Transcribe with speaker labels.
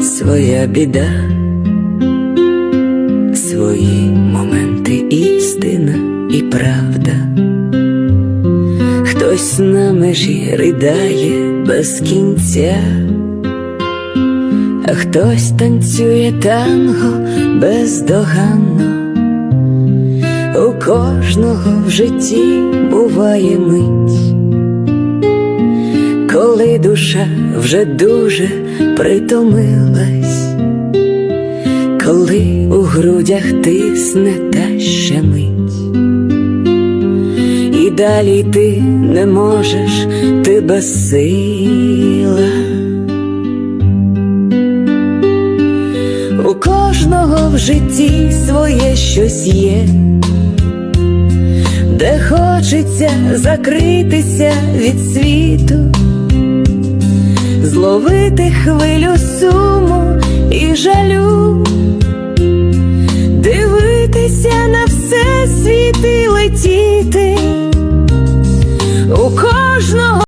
Speaker 1: своя біда, свої моменти істина і правда. Хтось на межі ридає без кінця, а хтось танцює танго бездоганно. У кожного в житті буває мить, душа вже дуже притомилась, коли у грудях тисне та ще мить, і далі ти не можеш, ти безсила. У кожного в житті своє щось є, де хочеться закритися від світу, зловити хвилю суму і жалю, дивитися на все світ летіти.